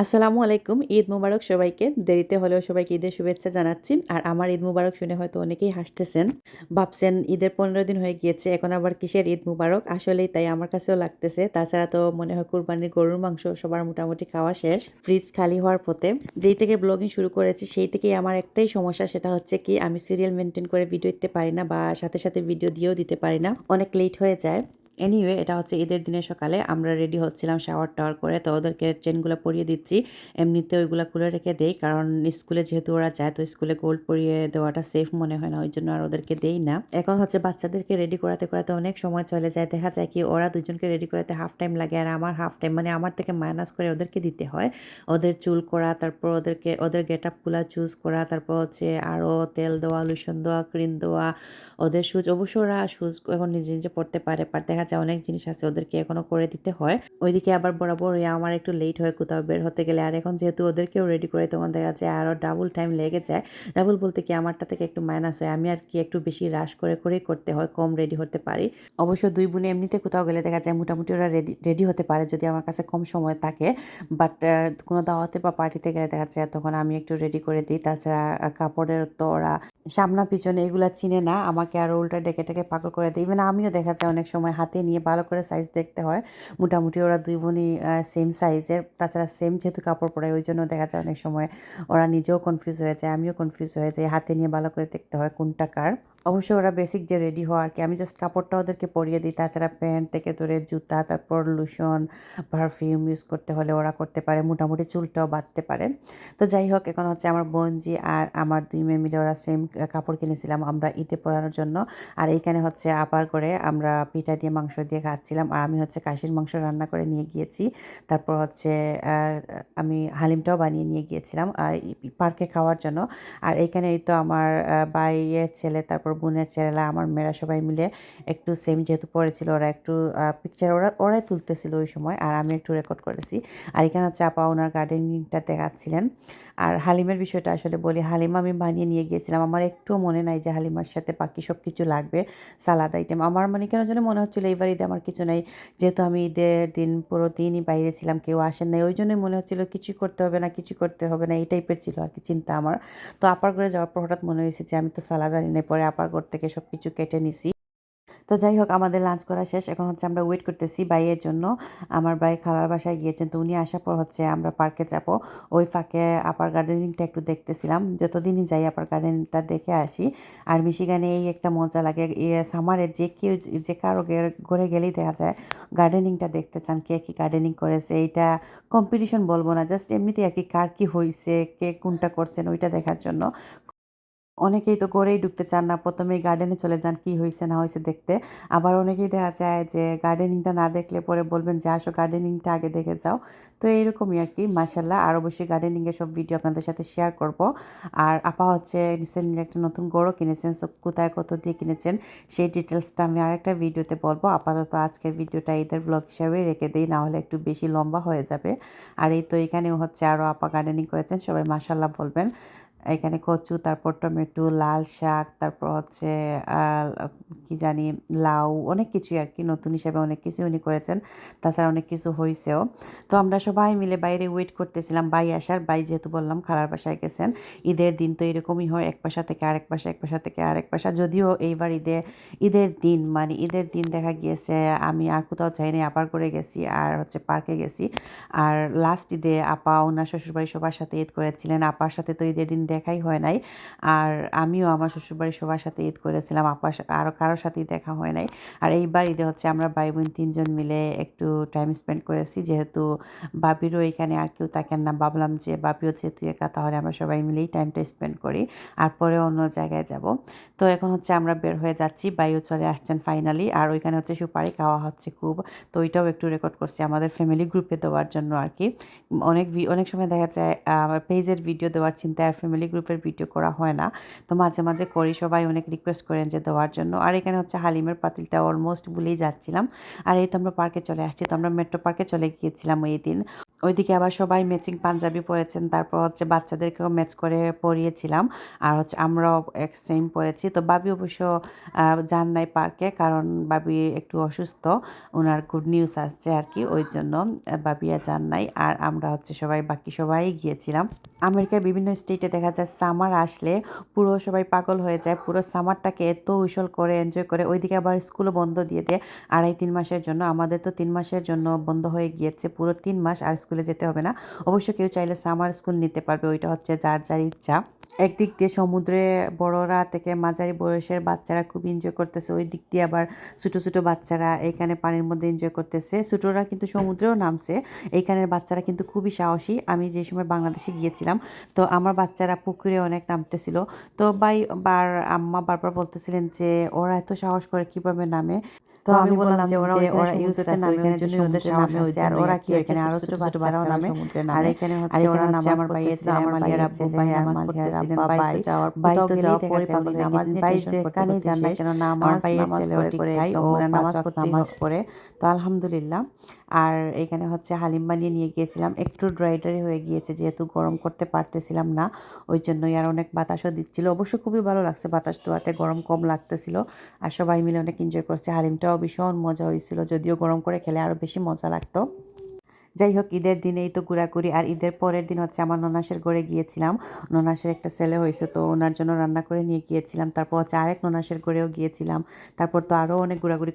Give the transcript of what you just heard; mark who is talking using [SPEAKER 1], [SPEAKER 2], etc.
[SPEAKER 1] আসসালামু আলাইকুম, ঈদ মুবারক সবাইকে। দেরিতে হলেও সবাইকে ঈদের শুভেচ্ছা জানাচ্ছি। আর আমার ঈদ মুবারক শুনে হয়তো অনেকেই হাসতেছেন। ভাবছেন ঈদের পনেরো দিন হয়ে গিয়েছে, এখন আবার কিসের ঈদ মুবারক? আসলেই তাই, আমার কাছেও লাগতেছে। তাছাড়া তো মনে হয় কুরবানির গরুর মাংস সবার মোটামুটি খাওয়া শেষ ফ্রিজ খালি হওয়ার পথে। যেই থেকে ব্লগিং শুরু করেছি, সেই থেকেই আমার একটাই সমস্যা, সেটা হচ্ছে কি, আমি সিরিয়াল মেনটেন করে ভিডিও দিতে পারি না বা সাথে সাথে ভিডিও দিয়েও দিতে পারি না। অনেক লেট হয়ে যায়। এনিওয়ে এটা হচ্ছে ঈদের দিনের সকালে আমরা রেডি হচ্ছিলাম শাওয়ার টাওয়ার করে, তো ওদেরকে চেনগুলো পরিয়ে দিচ্ছি। এমনিতে ওইগুলো খুলে রেখে দেই, কারণ স্কুলে যেহেতু ওরা যায় তো স্কুলে গোল্ড পরিয়ে দেওয়াটা সেফ মনে হয় না, ওই জন্য আর ওদেরকে দেই না। এখন হচ্ছে বাচ্চাদেরকে রেডি করাতে করাতে অনেক সময় চলে যায়। দেখা যায় কি ওরা দুজনকে রেডি করাতে হাফ টাইম লাগে, আর আমার হাফ টাইম মানে আমার থেকে মাইনাস করে ওদেরকে দিতে হয়। ওদের চুল করা, তারপর ওদেরকে, ওদের গেট আপগুলো চুজ করা, তারপর হচ্ছে আরও তেল দেওয়া লোশন দেওয়া ক্রিম দেওয়া, ওদের সুজ অবশ্য ওরা সুজ এখন নিজে নিজে পড়তে পারে পার দেখা যায় অনেক জিনিস আছে ওদেরকে এখনও করে দিতে হয়। ওইদিকে আবার বরাবর আমার একটু লেট হয় কোথাও বের হতে গেলে। আর এখন যেহেতু ওদেরকেও রেডি করে তখন দেখা যায় আরও ডাবল টাইম লেগে যায়। ডাবল বলতে কি আমারটা থেকে একটু মাইনাস হয়। আমি আর কি একটু বেশি রাশ করে করেই করতে হয়, কম রেডি হতে পারি। অবশ্য দুই বোনে এমনিতে কোথাও গেলে দেখা যায় মোটামুটি ওরা রেডি রেডি হতে পারে যদি আমার কাছে কম সময় থাকে। বাট কোনো দাওয়াতে বা পার্টিতে গেলে দেখা যায় তখন আমি একটু রেডি করে দিই। তাছাড়া কাপড়ের তো ওরা সামনা পিছনে এগুলা চিনে না। আমাকে আরও উল্টা ডেকে ডেকে পাগল করে দেয়। ইভেন আমিও দেখা যায় অনেক সময় হাতে নিয়ে ভালো করে সাইজ দেখতে হয়। মোটামুটি ওরা দুই বোনই সেম সাইজের তাছাড়া সেম যেহেতু কাপড় পরে, ওই জন্য দেখা যায় অনেক সময় ওরা নিজেও কনফিউজ হয়ে যায়, আমিও কনফিউজ হয়ে যাই। হাতে নিয়ে ভালো করে দেখতে হয় কোনটা কার। অবশ্য ওরা বেসিক যে রেডি হওয়া আর কি। আমি জাস্ট কাপড়টা ওদেরকে পরিয়ে দিই, তাছাড়া প্যান্ট থেকে ধরে জুতা, তারপর লুশন পারফিউম ইউজ করতে হলে ওরা করতে পারে, মোটামুটি চুলটাও বাঁধতে পারে। তো যাই হোক, এখন হচ্ছে আমার বোনজি আর আমার দুই মেয়ে মিলে ওরা সেম কাপড় কিনেছিলাম আমরা ঈদে পরানোর জন্য। আর এইখানে হচ্ছে আপার করে আমরা পিঠা দিয়ে, মাংস দিয়ে খাচ্ছিলাম। আর আমি হচ্ছে কাশির মাংস রান্না করে নিয়ে গিয়েছি। তারপর হচ্ছে আমি হালিমটাও বানিয়ে নিয়ে গিয়েছিলাম, আর পার্কে খাওয়ার জন্য। আর এইখানে এই তো আমার বাইয়ের ছেলে, তারপর বোনের ছেলেরা, আমার মেয়েরা সবাই মিলে একটু সেম যেহেতু পড়েছিল, ওরা একটু পিকচার ওরা, ওরাই তুলতেছিল ওই সময়, আর আমি একটু রেকর্ড করেছি। আর এখানে আপা ওনার গার্ডেনিংটা দেখাচ্ছিলেন। আর হালিমের বিষয়টা আসলে বলি, হালিম আমি বানিয়ে নিয়ে গিয়েছিলাম। আমার একটুও মনে নাই যে হালিমার সাথে বাকি সব কিছু লাগবে সালাদ আইটেম আমার মানে কেন যেন মনে হচ্ছিল এইবার ঈদে আমার কিছু নেই। যেহেতু আমি ঈদের দিন পুরো দিনই বাইরে ছিলাম, কেউ আসেন নাই, ওই জন্যই মনে হচ্ছিল কিছুই করতে হবে না কিছু করতে হবে না, এই টাইপের ছিল আর কি চিন্তা আমার। তো আপার ঘরে যাওয়ার পর হঠাৎ মনে হয়েছে যে আমি তো সালাদ আনি নাই, পরে আপার ঘর থেকে সব কিছু কেটে নিছি। তো যাই হোক, আমাদের লাঞ্চ করা শেষ। এখন হচ্ছে আমরা ওয়েট করতেছি বাইয়ের জন্য। আমার ভাই খালার বাসায় গিয়েছেন, তো উনি আসার পর হচ্ছে আমরা পার্কে যাব। ওই ফাঁকে আপার গার্ডেনিংটা একটু দেখতেছিলাম। যতদিনই যাই আপার গার্ডেনটা দেখে আসি, আর মিশিগানে এই একটা মজা লাগে। সামারে যে কেউ, যে কারও ঘরে গেলেই দেখা যায় গার্ডেনিংটা দেখতে চান, কে কী গার্ডেনিং করেছে, এইটা কম্পিটিশন বলব না। জাস্ট এমনিতেই আর কি কার কী হয়েছে কে কোনটা করছেন, ওইটা দেখার জন্য। অনেকেই তো গড়েই ঢুকতে চান না। প্রথমেই গার্ডেনে চলে যান, কি হয়েছে না হয়েছে দেখতে। আবার অনেকেই দেখা যায় যে গার্ডেনিংটা না দেখলে পরে বলবেন যে, আসো গার্ডেনিংটা আগে দেখে যাও। তো এইরকমই আর কি মাসাল্লাহ আর অবশ্যই গার্ডেনিংয়ের সব ভিডিও আপনাদের সাথে শেয়ার করব। আর আপা হচ্ছে রিসেন্টলি একটা নতুন গড়ও কিনেছেন, সো কোথায় কত দিয়ে কিনেছেন, সেই ডিটেলসটা আমি আরেকটা ভিডিওতে বলব। আপাতত আজকের ভিডিওটা ঈদের ব্লগ হিসাবে রেখে দিই, না হলে একটু বেশি লম্বা হয়ে যাবে। আর এই তো এখানেও হচ্ছে আরও আপা গার্ডেনিং করেছেন, সবাই মাসাল্লাহ বলবেন। এখানে কচু, তারপর টমেটো, লাল শাক, তারপর হচ্ছে কি জানি, লাউ, অনেক কিছুই আর কি, নতুন হিসাবে অনেক কিছু উনি করেছেন। তাছাড়া অনেক কিছু হয়েছেও তো আমরা সবাই মিলে বাইরে ওয়েট করতেছিলাম, বাই আসার, বাই যেহেতু বললাম খালার বাসায় গেছেন, ঈদের দিন তো এরকমই হয়, এক পাশা থেকে আরেক পাশা এক পাশা থেকে আরেক পাশা যদিও এইবার ঈদে, ঈদের দিন মানে ঈদের দিন দেখা গিয়েছে, আমি আর কোথাও যাইনি, আবার করে গেছি আর হচ্ছে পার্কে গেছি। আর লাস্ট ঈদে আপা, ওনার শ্বশুরবাড়ি সবার সাথে ঈদ করেছিলেন, আপার সাথে তো ঈদের দিন দেখাই হয় নাই। আর আমিও আমার শ্বশুরবাড়ি সবার সাথে ঈদ করেছিলাম, আপার আরও কারোর সাথেই দেখা হয় নাই। আর এইবার ঈদে হচ্ছে আমরা ভাই বোন তিনজন মিলে একটু টাইম স্পেন্ড করেছি। যেহেতু বাবিরও এখানে আর কেউ থাকেন না, ভাবলাম যে বাবিও যেহেতু একা, তাহলে আমরা সবাই মিলেই টাইমটা স্পেন্ড করি। আর পরে অন্য জায়গায় যাব। তো এখন হচ্ছে আমরা বের হয়ে যাচ্ছি বায়ু চলে আসছেন ফাইনালি আর ওইখানে হচ্ছে সুপারি খাওয়া হচ্ছে খুব। তো ওইটাও একটু রেকর্ড করছি আমাদের ফ্যামিলি গ্রুপে দেওয়ার জন্য আর কি। অনেক অনেক সময় দেখা যায় পেজের ভিডিও দেওয়ার চিন্তা আর ফ্যামিলি ফ্যামিলি গ্রুপের ভিডিও করা হয় না। তো মাঝে মাঝে করি, সবাই অনেক রিকোয়েস্ট করেন যে দেওয়ার জন্য। আর এখানে হচ্ছে হালিমের পাতিলটা অলমোস্ট ভুলেই যাচ্ছিলাম। আর এই তো আমরা পার্কে চলে আসছি। তো আমরা মেট্রো পার্কে চলে গিয়েছিলাম ওই দিন। ওইদিকে আবার সবাই ম্যাচিং পাঞ্জাবি পরেছেন। তারপর হচ্ছে বাচ্চাদেরকেও ম্যাচ করে পরিয়েছিলাম। আর হচ্ছে আমরাও এক সেম পরেছি। তো বাবি অবশ্য যান নাই পার্কে কারণ বাবি একটু অসুস্থ। ওনার গুড নিউজ আসছে আর কি। ওই জন্য বাবি আর যান নাই। আর আমরা হচ্ছে সবাই, বাকি সবাই গিয়েছিলাম। আমেরিকার বিভিন্ন স্টেটে দেখা যায় সামার আসলে পুরো সবাই পাগল হয়ে যায়, পুরো সামারটাকে এত উসল করে এনজয় করে, ওইদিকে আবার স্কুলও বন্ধ দিয়ে দেয়। আড়াই, তিন মাসের জন্য, আমাদের তো তিন মাসের জন্য বন্ধ হয়ে গিয়েছে পুরো তিন মাস, আর স্কুলে যেতে হবে না। অবশ্য কেউ চাইলে সামার স্কুল নিতে পারবে, ওইটা হচ্ছে যার যার ইচ্ছা। একদিক দিয়ে সমুদ্রে বড়রা থেকে মাঝারি বয়সের বাচ্চারা খুব এনজয় করতেছে ওই দিক দিয়ে আবার ছোটো ছোটো বাচ্চারা এখানে পানির মধ্যে এনজয় করতেছে। ছোটরা কিন্তু সমুদ্রেও নামছে এইখানের বাচ্চারা কিন্তু খুবই সাহসী। আমি যে সময় বাংলাদেশে গিয়েছিলাম, তো আমার বাচ্চারা পুকুরে অনেক নামতেছিল। তো বাই বার আম্মা বারবার বলতেছিলেন যে ওরা এত সাহস করে কীভাবে নামে? তো আমি বললাম যে ওরা ওরা ইউজতে নামে ওদের সাহস আছে আর ওরা কি এখানে আরও ছোট ছোট বাচ্চারাও নামে? আর এখানে হচ্ছে ওরা নামাজ আমার ভাই ছিল আমার ভাইয়ের আব্বু ভাই নামাজ পড়তেছিলেন ভাই যাওয়ার ভাই তো যাওয়ার পরে পাগল নামাজ ভাই যেখানে যান না কেন নামাজ নামাজ ছেলে করে খাই ও নামাজ পড়তে নামাজ পড়ে। তো আলহামদুলিল্লাহ আর এখানে হচ্ছে হালিম বানিয়ে নিয়ে গিয়েছিলাম। একটু ড্রাই ড্রাই হয়ে গিয়েছে যেহেতু গরম করতে পারতেছিলাম না ওই জন্যই আর অনেক বাতাসও দিচ্ছিল। অবশ্য খুবই ভালো লাগছে বাতাস দোয়াতে গরম কম লাগতেছিল। আর সবাই মিলে অনেক এনজয় করছে। হালিমটাও ভীষণ মজা হয়েছিল, যদিও গরম করে খেলে আরও বেশি মজা লাগতো। যাই হোক, ঈদের দিনেই তো ঘোরাঘুরি, আর ঈদের পরের দিন হচ্ছে আমার ননাসের ঘরে গিয়েছিলাম। ননাসের একটা ছেলে হয়েছে, তো ওনার জন্য রান্না করে নিয়ে গিয়েছিলাম। তারপর হচ্ছে আরেক ননাসের ঘরেও গিয়েছিলাম। তারপর তো আরও অনেক ঘোরাঘুরি